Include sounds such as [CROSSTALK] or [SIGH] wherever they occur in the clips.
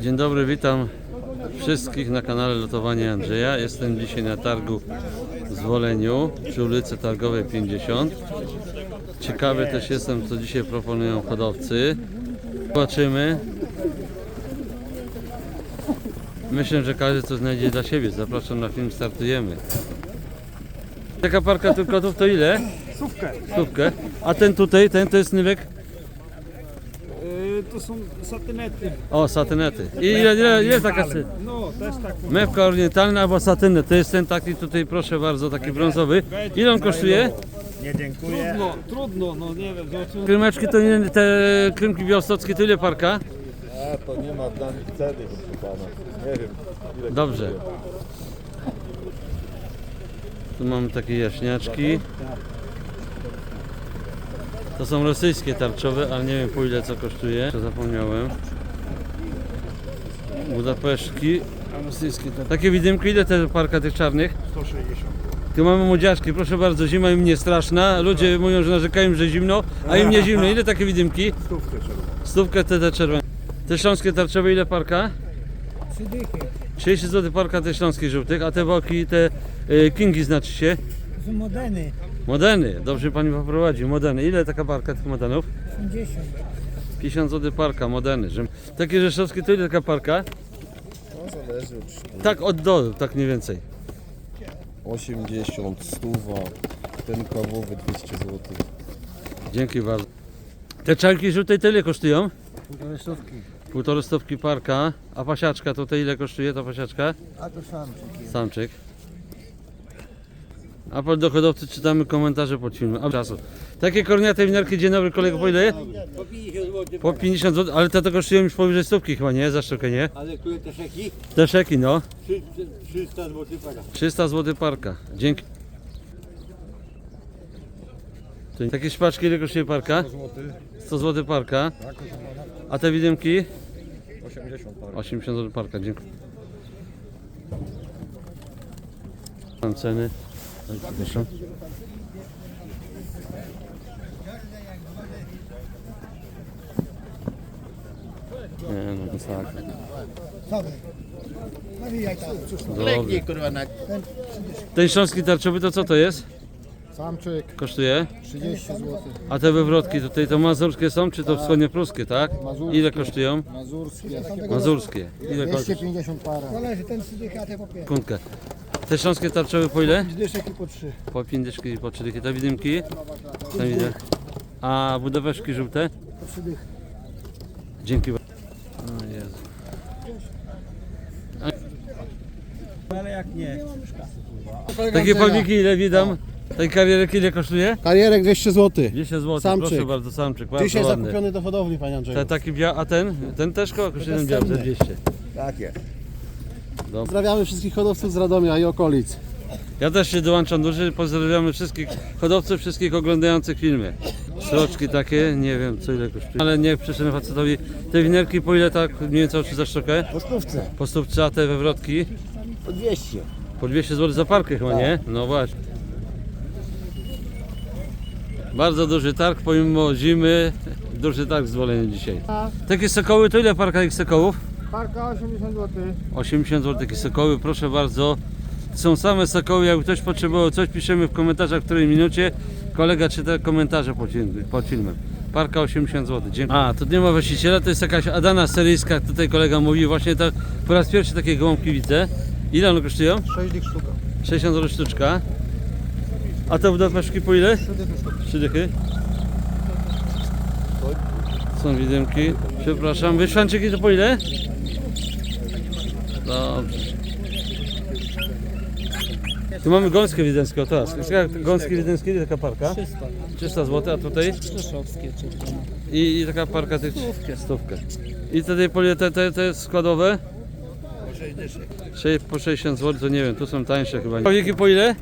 Dzień dobry, witam wszystkich na kanale Lotowanie Andrzeja. Jestem dzisiaj na targu w Zwoleniu przy ulicy Targowej 50. Ciekawy też jestem, co dzisiaj proponują hodowcy. Zobaczymy. Myślę, że każdy coś znajdzie dla siebie. Zapraszam na film, startujemy. Taka parka tylko to ile? Sówkę. Stówkę. A ten tutaj, ten to jest nywek? To są satynety. O, satynety. I ile, ile, ile taka sy- No, też tak. Mewka orientalna albo satynet. To jest ten taki tutaj, proszę bardzo, taki brązowy. Ile on kosztuje? Nie dziękuję. Trudno, trudno, no nie wiem, zobaczymy. Krymeczki to nie, te krymki białostockie to ile parka? A to nie ma dla nich ceny, proszę pana. Nie wiem. Ile Dobrze. kosztuje. Tu mamy takie jaśniaczki. To są rosyjskie tarczowe, ale nie wiem po ile co kosztuje. To zapomniałem. Budapesztki. Rosyjskie. tar- Takie widymki, ile te parka tych czarnych? 160. Tu mamy młodziaczki, proszę bardzo, zima im nie straszna. Ludzie mówią, że narzekają, że zimno, a im nie [LAUGHS] zimno. Ile takie widymki? Stówkę trzeba. Stówkę te, te czerwone. Te śląskie tarczowe ile parka? 30 zł parka te śląskich żółtych, a te boki, te y, kingi znaczy się? To są modeny, Modeny, dobrze pani poprowadzi, modeny. Ile taka parka tych modenów? 50. 50 zł parka, modeny. Że- Takie rzeszowskie to ile taka parka? No zależy od Tak od dołu, tak mniej więcej. 80, stuwa, ten kawowy 200 zł. Dzięki bardzo. Te czarki żółte tyle kosztują? Półtorej stówki. Półtorej stówki parka, a pasiaczka tutaj ile kosztuje ta pasiaczka? A to sam. Samczyk. A po dochodowcy czytamy komentarze pod filmem. A czasu. Takie korniate winiarki, dzień dobry kolego, po ile? Po 50 zł, ale te to kosztują już powyżej stówki chyba, nie? Za sztukę, nie? Ale które te szeki? Te szeki, no. 300 zł para. 300 zł parka. Dzięki. Takie szpaczki ile kosztuje parka? 100 zł parka. A te widymki? 80 parę. 80 zł parka, dziękuję. Mam ceny. Przepraszam. Nie no, to tak. Nawijaj tam. Dobry. kurwa na... Ten śląski tarczowy to co to jest? Samczyk Kosztuje? 30 zł. A te wywrotki tutaj to mazurskie są, czy to wschodniopruskie, tak? Mazurskie. Ile kosztują? Mazurskie. Mazurskie. Ile kosztują? 250 para. Zależy, ten sydych, a te po 5. Kątkę. Te śląskie tarczowe po ile? Dyszek i po 3. Po 50 i po 3 dychy. Te widymki? Tam widzę. A budoweczki żółte? Po 3 dych. Dzięki bardzo. O Jezu. Ale jak nie. Takie pawiki ile widam? Tej karierek ile kosztuje? Karierek 200 zł. 200 zł, Samczyk. proszę bardzo, samczyk, bardzo Dzisiaj ładny. zakupiony do hodowli, panie Andrzeju. Te, taki bia, a ten? Ten też koło kosztuje ten biały za 200. Tak jest. Pozdrawiamy wszystkich hodowców z Radomia i okolic. Ja też się dołączam duży, pozdrawiamy wszystkich hodowców, wszystkich oglądających filmy. Sroczki takie, nie wiem co ile kosztuje, ale niech przyszedł facetowi. Te winerki po ile tak mniej więcej oczy za sztukę? Po stówce. Po stówce, a te wywrotki? Po 200. Po 200 zł za parkę chyba, nie? No właśnie. Bardzo duży targ, pomimo zimy, duży targ zwolenie dzisiaj. Takie sokoły, to ile parka tych sokołów? Parka 80 zł. 80 zł takie sokoły, proszę bardzo. Są same sokoły, jak ktoś potrzebował coś, piszemy w komentarzach w której minucie. Kolega czyta komentarze pod, film, pod filmem. Parka 80 zł. Dziękuję. A, tu nie ma właściciela, to jest jakaś Adana seryjska, jak tutaj kolega mówi. Właśnie tak, po raz pierwszy takie gołąbki widzę. Ile one kosztują? 6 dych sztuka. 60 zł sztuczka. A te budoweczki po ile? 3 dychy. Są widymki. Przepraszam, wyszwanczyki to po ile? Dobrze. Tu mamy gąskę wiedeńską teraz. Gąski wiedeńskie, ile taka parka? 300. 300 zł, a tutaj? I, I taka parka tych stówkę. I tutaj po ile te, te, te składowe? Sze- Po 60 zł, to nie wiem, tu są tańsze chyba. Pawiki po ile?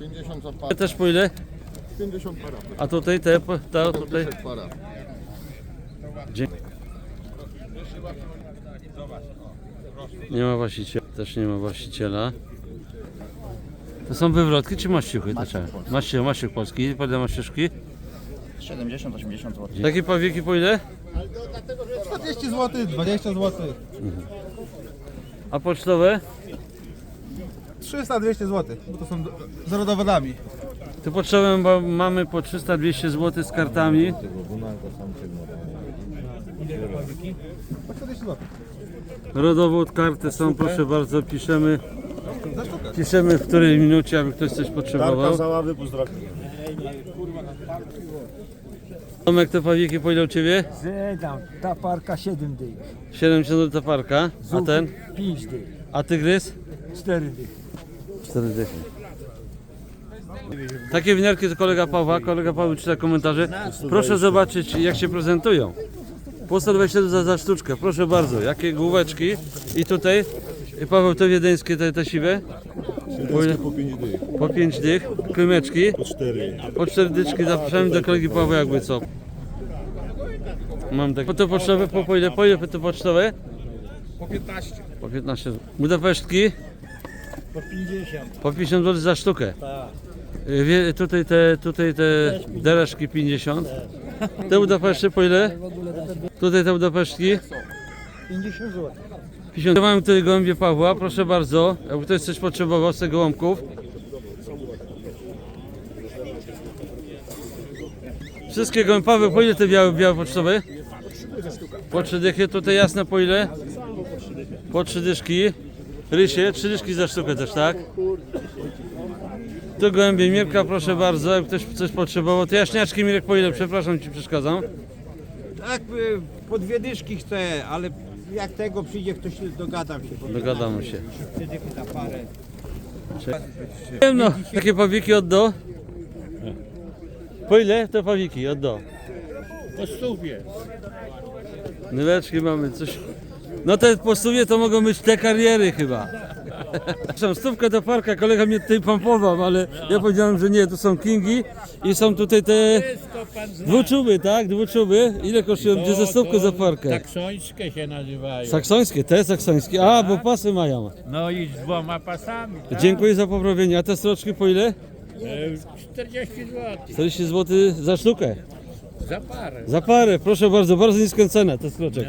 50 za Te parę. też po ile? 50 para. A tutaj te, po- ta tutaj? para. Dzięki. Nie ma właściciela, też nie ma właściciela. To są wywrotki czy maściuchy? Maściuch, maściuch polski. Ile maściuszki? 70-80 zł. Takie pawiki po ile? 200 zł. zł, 20 zł. A pocztowe? 300-200 zł, bo to są do- z rodowodami. Tu pocztowe ma- mamy po 300-200 zł z kartami. Po 40 zł. Rodowód, karty są, proszę bardzo, piszemy. Piszemy w której minucie, aby ktoś coś potrzebował. Załawy pozdrawiam. Tomek, te pawiki pójdą u Ciebie? Zedam, ta parka 7 dych, 70 zł ta parka. A ten? 5 dych, A tygrys? 4 dych. 4 dychy. Takie winiarki to kolega Pawła. Kolega Paweł czyta komentarze. Proszę zobaczyć jak się prezentują. Po 120 za, za sztuczkę. Proszę bardzo. Jakie główeczki. I tutaj i Paweł te wiedeńskie, te, te siwe. Po 5 dych. Po 5 dych. Krymeczki. Po 4. Po 4 dyczki. Zapraszamy do kolegi Pawła jakby co. Mam tak. Po to pocztowe, po, po ile? Po ile to pocztowe? Po 15. Po 15 zł. Budapesztki? Po 50. Po 50 zł za sztukę. Y, Wie, tutaj te, tutaj te dereszki 50. Te Budapeszty po ile? Tutaj te Budapesztki 50 zł. 50. Mamy tutaj gołębie Pawła, proszę bardzo. Jakby ktoś coś potrzebował z tych gołąbków. Wszystkie gołębie Paweł, po ile te białe, białe pocztowe? Po trzy dychy, tutaj jasne po ile? Po trzy dyszki. Rysie, trzy dyszki za sztukę też, tak? Tu gołębie Mirka, proszę bardzo, jak ktoś coś potrzebował. To jaśniaczki Mirek po ile? Przepraszam, ci przeszkadzam. Tak, y, po dwie dyszki chcę, ale jak tego przyjdzie ktoś, dogadam się. bo Dogadamy się. Dychy na parę. Wiem no, takie pawiki oddo. Po ile te pawiki oddo? Po stówie. Nyweczki mamy, coś. No te po stówie to mogą być te kariery chyba. Przepraszam, stówkę do parka, kolega mnie tutaj pompował, ale ja powiedziałem, że nie, to są kingi i są tutaj te dwuczuby, tak? Dwuczuby. Ile kosztują? Gdzie ze stówkę za parkę? Saksońskie się nazywają. Saksońskie, te saksońskie. A, bo pasy mają. No i z dwoma pasami. Tak? Dziękuję za poprawienie. A te stroczki po ile? E, 40 zł 40 zł za sztukę. za parę. Za parę, proszę bardzo, bardzo niską cenę te skroczek.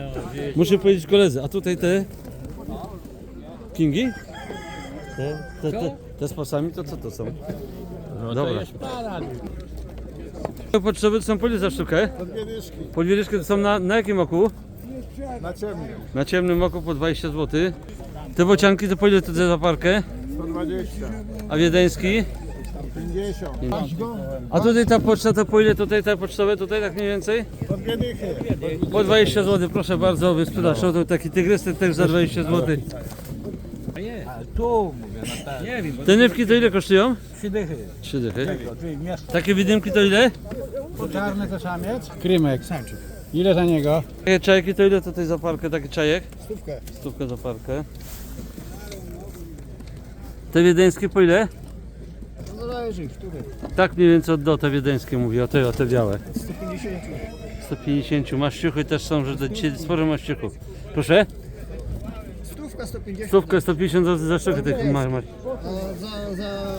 Muszę powiedzieć koledzy, a tutaj te kingi? Te, te, te, te z pasami, to co to są? No Dobra. to jest para. Potrzeby to są po ile za sztukę? Po dwie dyszki. Po dwie dyszki to są na, na jakim oku? Na ciemnym. Na ciemnym oku po 20 zł. Te bocianki to po ile to za parkę? 120. A wiedeński? 50. A tutaj ta poczta to po ile tutaj te pocztowe tutaj tak mniej więcej? Po dwie dychy. Po 20 zł, proszę bardzo, wysprzedaż. To taki tygrys ten też za 20 zł. Tu mówię, no tak. Nie wiem, Te nywki to ile kosztują? 3 dychy. 3 dychy. Czyli miasto Takie widymki to ile? czarny to samiec? Krymek. Ile za niego? Takie czajki to ile tutaj za parkę taki czajek? Stówkę. Stówkę za parkę. Te wiedeńskie po ile? No zależy, który. Tak mniej więcej od do te wiedeńskie mówię, o te, o te białe. 150. 150. Maściuchy też są, że dzisiaj sporo maściuchów. Proszę? Stówka 150. Stówkę 150 zł za sztukę tych ma, ma. A za, za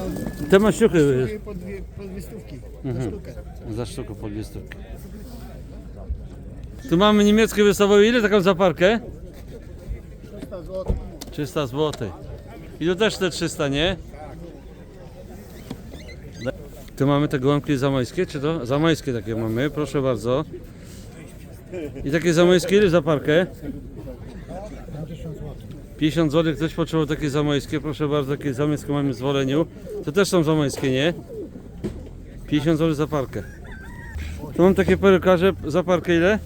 Te maściuchy po dwie, po dwie stówki. Mhm. za sztukę po dwie stówki. Tu mamy niemieckie wystawowe. Ile taką za parkę? 300 zł. 300 zł. I to też te 300, nie? Tu mamy te gołąbki zamojskie, czy to? Zamojskie takie mamy, proszę bardzo. I takie zamojskie ile za parkę? 50 zł, ktoś potrzebował takie zamojskie, proszę bardzo, takie zamojskie mamy w zwoleniu. To też są zamojskie, nie? 50 zł za parkę. Tu mam takie perukarze, za parkę ile?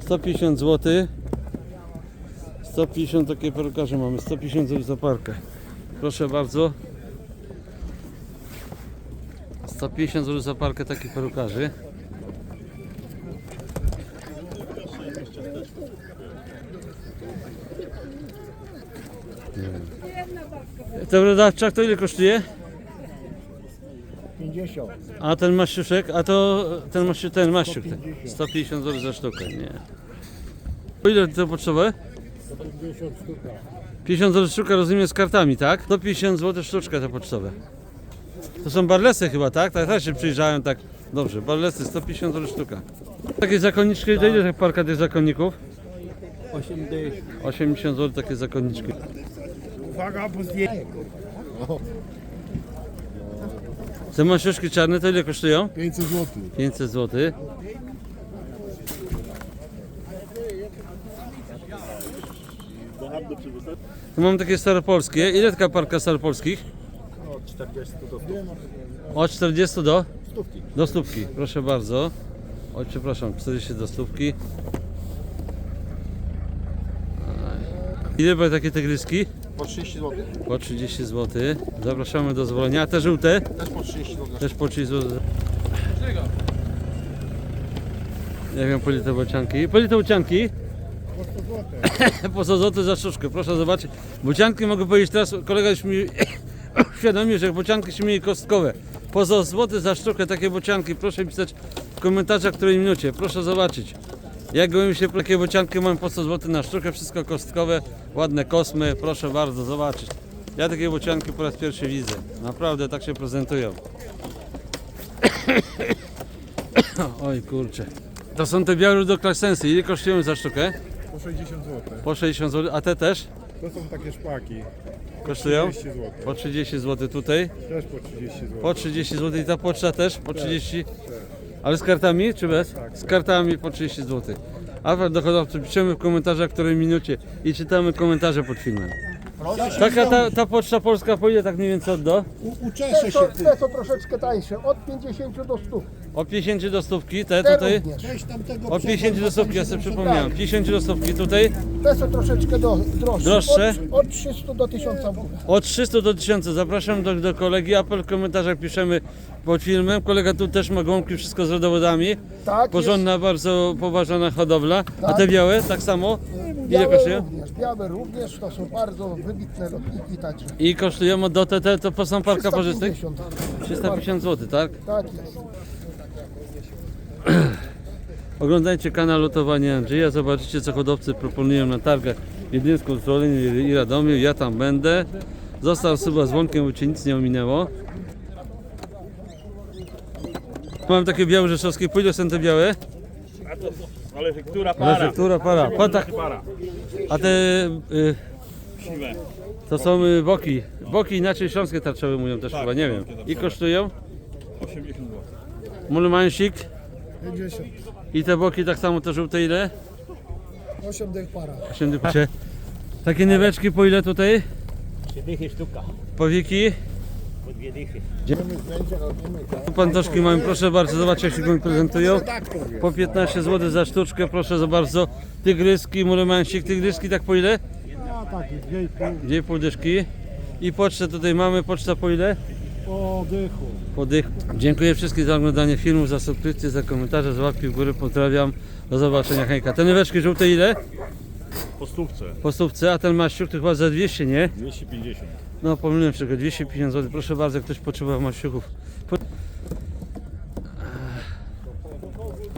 150 zł. 150 takie perukarze mamy, 150 zł za parkę. Proszę bardzo. 150 zł za parkę takich perukarzy. Ten brodawczak to ile kosztuje? 50. A ten maściuszek, a to ten maściu, ten maściuk, ten. 150 zł za sztukę, nie. Po ile to potrzebne? 50 sztuka. 50 zł sztuka rozumiem z kartami, tak? 150 zł sztuczka te pocztowe. To są barlesy chyba, tak? Tak, tak się przyjrzałem, tak. Dobrze, barlesy 150 zł sztuka. Takie zakonniczki, to ile tak parka tych zakonników? 8 dych. 80 zł takie zakonniczki. Uwaga, bo zdjęcie. Te maszuszki czarne to ile kosztują? 500 zł. 500 zł. Tu mam takie staropolskie. Ile taka parka staropolskich? Od 40 do Od 40 do? Stówki. Do stówki, proszę bardzo. Oj, przepraszam, 40 do stówki. Ile były takie tygryski? Po 30 zł. Po 30 zł. Zapraszamy do zwolenia. A te żółte? Też po 30 zł. Też po 30 zł. Nie wiem, po ile te bocianki. Po ile te bocianki? Po 100 zł [COUGHS] za sztuczkę, proszę zobaczyć. Bocianki mogę powiedzieć teraz, kolega już mi [COUGHS] uświadomił, że bocianki się mieli kostkowe. Po 100 zł za sztukę takie bocianki, proszę pisać w komentarzach, w której minucie. Proszę zobaczyć. Jak gołem się takie bocianki mam po 100 zł na sztukę, wszystko kostkowe, ładne kosmy, proszę bardzo zobaczyć. Ja takie bocianki po raz pierwszy widzę. Naprawdę tak się prezentują. [COUGHS] Oj kurczę. To są te białe rudoklasensy. Ile kosztują za sztukę? Po 60 zł. Po 60 zł. A te też To są takie szpaki. kosztują? 30 zł. Po 30 zł tutaj. Też po 30 zł. Po 30 zł i ta poczta też po 30. Ale z kartami czy bez? Z kartami po 30 zł. A dochodowcy piszemy w komentarzach, w której minucie i czytamy komentarze pod filmem. Taka ta, ta poczta polska po ile tak mniej więcej odda? Uczeszę się ty. Te są troszeczkę tańsze, od 50 do 100. Od 50 do stówki, te Te tutaj. również. Od 50 do stówki, ja sobie przypomniałem. 50 do stówki tutaj. Te są troszeczkę do, droższe. Droższe? Od, od 300 do 1000 w górę. Od 300 do 1000. Zapraszam do, do kolegi. Apel w komentarzach piszemy pod filmem. Kolega tu też ma gąbki, wszystko z rodowodami. Tak, Porządna, bardzo poważana hodowla. A te białe tak samo? jest, Ile białe kosztują? również, białe również, to są bardzo wybitne lotniki także. I kosztują od do te, to po są parka? 350. 350 zł, tak? Tak jest. [CLEARS THROAT] Oglądajcie kanał Lotowanie Andrzeja, zobaczycie co hodowcy proponują na targach w Wiedeńsku, Zroleniu i Radomiu. Ja tam będę. Został suba z dzwonkiem, by Cię nic nie ominęło. Mam takie białe rzeszowskie. Ile są te białe? Ale która para? Pa, tak. A te y, to są y, boki. Boki inaczej śląskie tarczowe mówią też chyba, nie wiem. I kosztują? 80 zł. Mulmansik 50. i te boki tak samo te żółte ile? 8 dych para. 8 dykucie. Takie nieweczki po ile tutaj? Dychy sztuka. Powieki? Po dwie dychy. Tu pantoszki mamy, proszę bardzo, zobaczcie jak się go prezentują. Po 15 zł za sztuczkę, proszę za bardzo. Tygryski, mulemansik, tygryski tak po ile? No tak, 2,5 Dwie dyszki. I pocztę tutaj mamy, poczta po ile? Po dychu. Po dych. Dziękuję wszystkim za oglądanie filmu, za subskrypcję, za komentarze, za łapki w górę, pozdrawiam. Do zobaczenia, hejka. Te nyweczki żółte ile? Po stówce. Po stówce, a ten maściuk to chyba za 200, nie? 250. No pomyliłem się, go 250 zł. Proszę bardzo, ktoś potrzebował maściuchów. Po-